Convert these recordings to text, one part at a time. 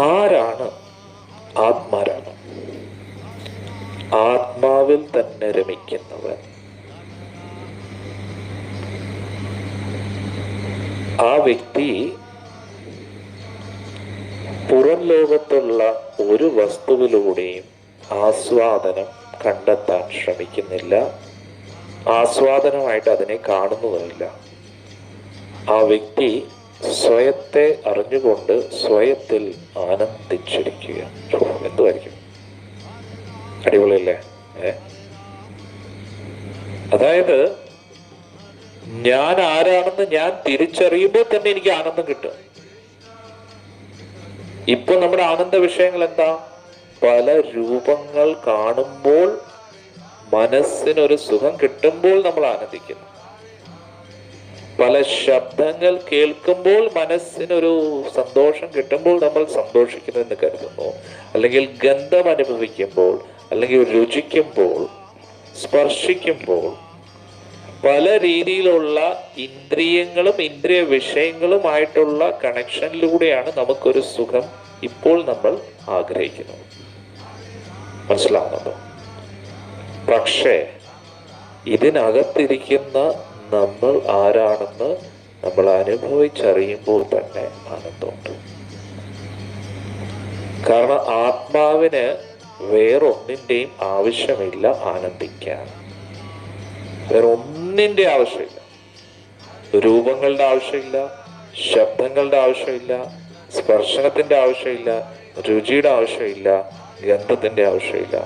ആരാണ് ആത്മാരാണ്? ആത്മാവിൽ തന്നെ രമിക്കുന്നവൻ. ആ വ്യക്തി പുറം ലോകത്തുള്ള ഒരു വസ്തുവിലൂടെയും ആസ്വാദനം കണ്ടെത്താൻ ശ്രമിക്കുന്നില്ല. ആസ്വാദനമായിട്ട് അതിനെ കാണുന്നതുമില്ല. ആ വ്യക്തി സ്വയത്തെ അറിഞ്ഞുകൊണ്ട് സ്വയത്തിൽ ആനന്ദിച്ചിരിക്കുക എന്തുമായിരിക്കും അടിപൊളിയല്ലേ? ഏ? അതായത് ഞാൻ ആരാണെന്ന് ഞാൻ തിരിച്ചറിയുമ്പോൾ തന്നെ എനിക്ക് ആനന്ദം കിട്ടും ഇപ്പൊ നമ്മുടെ ആനന്ദ വിഷയങ്ങൾ എന്താ? പല രൂപങ്ങൾ കാണുമ്പോൾ മനസ്സിനൊരു സുഖം കിട്ടുമ്പോൾ നമ്മൾ ആനന്ദിക്കുന്നു. പല ശബ്ദങ്ങൾ കേൾക്കുമ്പോൾ മനസ്സിനൊരു സന്തോഷം കിട്ടുമ്പോൾ നമ്മൾ സന്തോഷിക്കുന്നു എന്ന് കരുതുന്നു. അല്ലെങ്കിൽ ഗന്ധം അനുഭവിക്കുമ്പോൾ അല്ലെങ്കിൽ രുചിക്കുമ്പോൾ സ്പർശിക്കുമ്പോൾ പല രീതിയിലുള്ള ഇന്ദ്രിയങ്ങളും ഇന്ദ്രിയ വിഷയങ്ങളുമായിട്ടുള്ള കണക്ഷനിലൂടെയാണ് നമുക്കൊരു സുഖം ഇപ്പോൾ നമ്മൾ ആഗ്രഹിക്കുന്നത് മനസ്സിലാവുന്നുണ്ടോ? പക്ഷേ ഇതിനകത്തിരിക്കുന്ന നമ്മൾ ആരാണെന്ന് നമ്മൾ അനുഭവിച്ചറിയുമ്പോൾ തന്നെ ആനന്ദമുണ്ട് കാരണം ആത്മാവിന് വേറൊന്നിന്റെയും ആവശ്യമില്ല ആനന്ദിക്കാൻ. വേറെ ഒന്നിന്റെ ആവശ്യമില്ല. രൂപങ്ങളുടെ ആവശ്യമില്ല ശബ്ദങ്ങളുടെ ആവശ്യമില്ല സ്പർശനത്തിന്റെ ആവശ്യമില്ല രുചിയുടെ ആവശ്യമില്ല ഗന്ധത്തിന്റെ ആവശ്യമില്ല.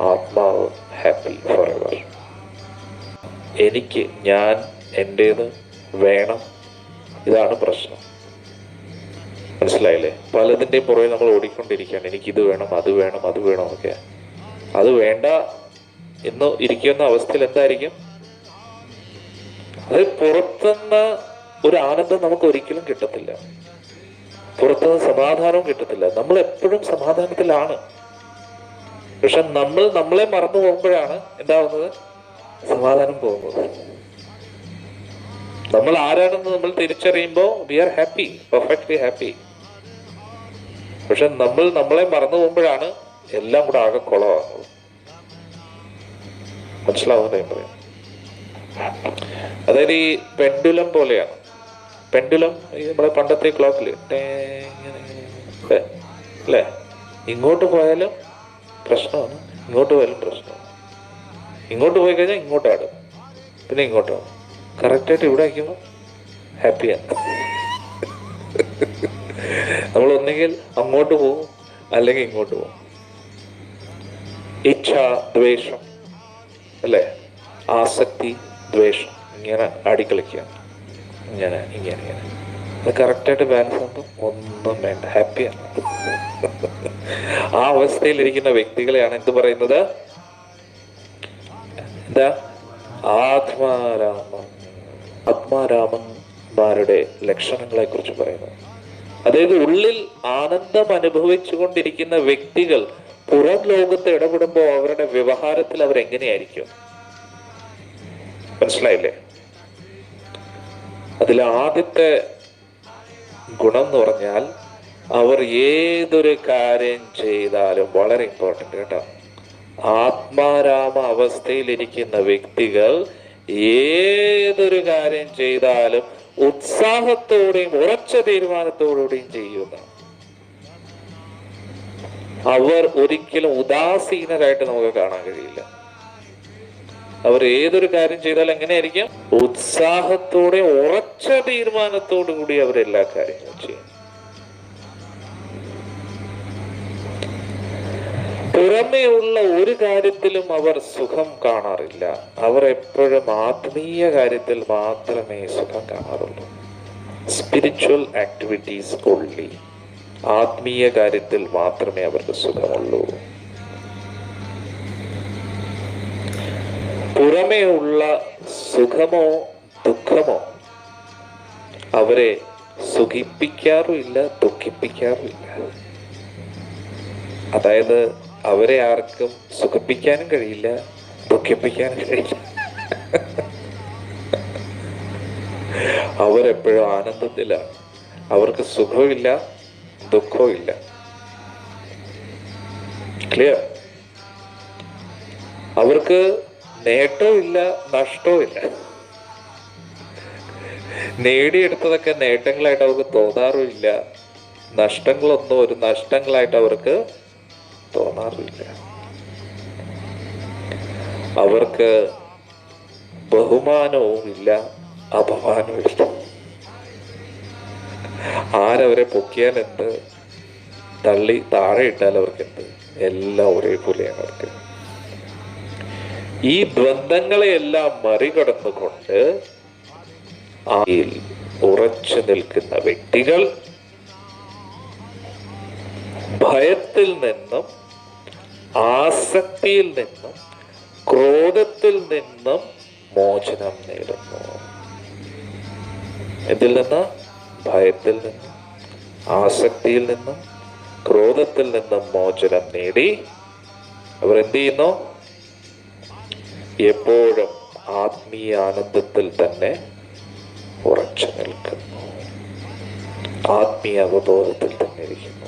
ആത്മാവ് ഹാപ്പി ഫോർ എവർ എനിക്ക് ഞാൻ എന്റേത് വേണം? ഇതാണ് പ്രശ്നം. മനസ്സിലായില്ലേ? പലതിന്റെയും പുറകെ നമ്മൾ ഓടിക്കൊണ്ടിരിക്കുകയാണ്. എനിക്കിത് വേണം അത് വേണം അത് വേണം ഒക്കെ. അത് വേണ്ട എന്ന് ഇരിക്കുന്ന അവസ്ഥയിൽ എന്തായിരിക്കും? അത് പുറത്തുനിന്ന് ഒരു ആനന്ദം നമുക്ക് ഒരിക്കലും കിട്ടത്തില്ല. പുറത്തുനിന്ന് സമാധാനവും കിട്ടത്തില്ല. നമ്മൾ എപ്പോഴും സമാധാനത്തിലാണ്. പക്ഷെ നമ്മൾ നമ്മളെ മറന്നു പോകുമ്പോഴാണ് എന്താവുന്നത്? സമാധാനം പോകുന്നത് നമ്മൾ ആരാണെന്ന് നമ്മൾ തിരിച്ചറിയുമ്പോൾ we are happy perfectly happy പക്ഷെ നമ്മൾ നമ്മളെ മറന്നു പോകുമ്പോഴാണ് എല്ലാം കൂടെ ആകെ കുളമാകുന്നത്. മനസ്സിലാവുന്നത് ഞാൻ പറയാം. അതായത് ഈ പെൻഡുലം പോലെയാണ്. പെൻഡുലം ഈ നമ്മുടെ പണ്ടത്തെ ക്ലോക്കിൽ അല്ലേ? ഇങ്ങോട്ട് പോയാലും പ്രശ്നമാണ് ഇങ്ങോട്ട് പോയാലും പ്രശ്നമാണ്. ഇങ്ങോട്ട് പോയി കഴിഞ്ഞാൽ ഇങ്ങോട്ട് ആടും. പിന്നെ ഇങ്ങോട്ട് ആടും കറക്റ്റായിട്ട് ഇവിടെ അയക്കുമ്പോൾ ഹാപ്പിയാണ് നമ്മൾ ഒന്നെങ്കിൽ അങ്ങോട്ട് പോകും അല്ലെങ്കിൽ ഇങ്ങോട്ട് പോകും ഇച്ഛ ദ്വേഷം അല്ലേ? ആസക്തി ദ്വേഷം ഇങ്ങനെ ആടിക്കളിക്കുക ഇങ്ങനെ ഇങ്ങനെ ഇങ്ങനെ. അത് കറക്റ്റായിട്ട് ബാലൻസ് ആകുമ്പോൾ ഒന്നും വേണ്ട ഹാപ്പിയാണ് ആ അവസ്ഥയിലിരിക്കുന്ന വ്യക്തികളെയാണ് എന്ത് പറയുന്നത്? എന്താ? ആത്മാരാമം. ആത്മാരാമന്മാരുടെ ലക്ഷണങ്ങളെ കുറിച്ച് പറയുന്നു. അതായത് ഉള്ളിൽ ആനന്ദം അനുഭവിച്ചുകൊണ്ടിരിക്കുന്ന വ്യക്തികൾ പുറം ലോകത്ത് ഇടപെടുമ്പോൾ അവരുടെ വ്യവഹാരത്തിൽ അവർ എങ്ങനെയായിരിക്കും മനസ്സിലായില്ലേ? അതിൽ ആദ്യത്തെ ഗുണം എന്ന് പറഞ്ഞാൽ അവർ ഏതൊരു കാര്യം ചെയ്താലും വളരെ ഇമ്പോർട്ടന്റ് കേട്ടോ. ആത്മാരാമ അവസ്ഥയിലിരിക്കുന്ന വ്യക്തികൾ ഏതൊരു കാര്യം ചെയ്താലും ഉത്സാഹത്തോടെയും ഉറച്ച തീരുമാനത്തോടുകൂടിയും ചെയ്യുന്ന അവർ ഒരിക്കലും ഉദാസീനരായിട്ട് നമുക്ക് കാണാൻ കഴിയില്ല. അവർ ഏതൊരു കാര്യം ചെയ്താൽ എങ്ങനെയായിരിക്കും? ഉത്സാഹത്തോടെ ഉറച്ച തീരുമാനത്തോടു കൂടി അവർ എല്ലാ കാര്യങ്ങളും ചെയ്യും പുറമേയുള്ള ഒരു കാര്യത്തിലും അവർ സുഖം കാണാറില്ല. അവർ എപ്പോഴും ആത്മീയ കാര്യത്തിൽ മാത്രമേ സുഖം കാണാറുള്ളൂ. സ്പിരിച്വൽ ആക്ടിവിറ്റീസ് ഉള്ളി ആത്മീയ കാര്യത്തിൽ മാത്രമേ അവർക്ക് സുഖമുള്ളൂ. പുറമേ ഉള്ള സുഖമോ ദുഃഖമോ അവരെ സുഖിപ്പിക്കാറുമില്ല ദുഃഖിപ്പിക്കാറുമില്ല. അതായത് അവരെ ആർക്കും സുഖിപ്പിക്കാനും കഴിയില്ല ദുഃഖിപ്പിക്കാനും കഴിയില്ല. അവരെപ്പോഴും ആനന്ദത്തിലാണ് അവർക്ക് സുഖമില്ല ദുഃഖവുമില്ല. ക്ലിയർ അവർക്ക് നേട്ടവും ഇല്ല നഷ്ടവും ഇല്ല നേടിയെടുത്തതൊക്കെ നേട്ടങ്ങളായിട്ട് അവർക്ക് തോന്നാറുമില്ല. നഷ്ടങ്ങളൊന്നും ഒരു നഷ്ടങ്ങളായിട്ട് അവർക്ക് തോന്നാറില്ല. അവർക്ക് ബഹുമാനവും ഇല്ല അപമാനവും ഇല്ല ആരവരെ പൊക്കിയാൽ എന്ത്? തള്ളി താഴെ ഇട്ടാൽ അവർക്ക് എന്ത്? എല്ലാം ഒരേപോലെയാണ് അവർക്ക്. ഈ ദ്വന്ദ്ങ്ങളെയെല്ലാം മറികടന്നുകൊണ്ട് ആയിൽ ഉറച്ചു നിൽക്കുന്ന വ്യക്തികൾ ഭയത്തിൽ നിന്നും ആസക്തിയിൽ നിന്നും ക്രോധത്തിൽ നിന്നും മോചനം നേടുന്നു. ഇതിൽ നിന്ന്? ഭയത്തിൽ നിന്നും ആസക്തിയിൽ നിന്നും ക്രോധത്തിൽ നിന്നും മോചനം നേടി. അവർ എന്ത് ചെയ്യുന്നു? എപ്പോഴും ആത്മീയ ആനന്ദത്തിൽ തന്നെ ഉറച്ചു നിൽക്കുന്നു. ആത്മീയ അവബോധത്തിൽ തന്നെ ഇരിക്കുന്നു.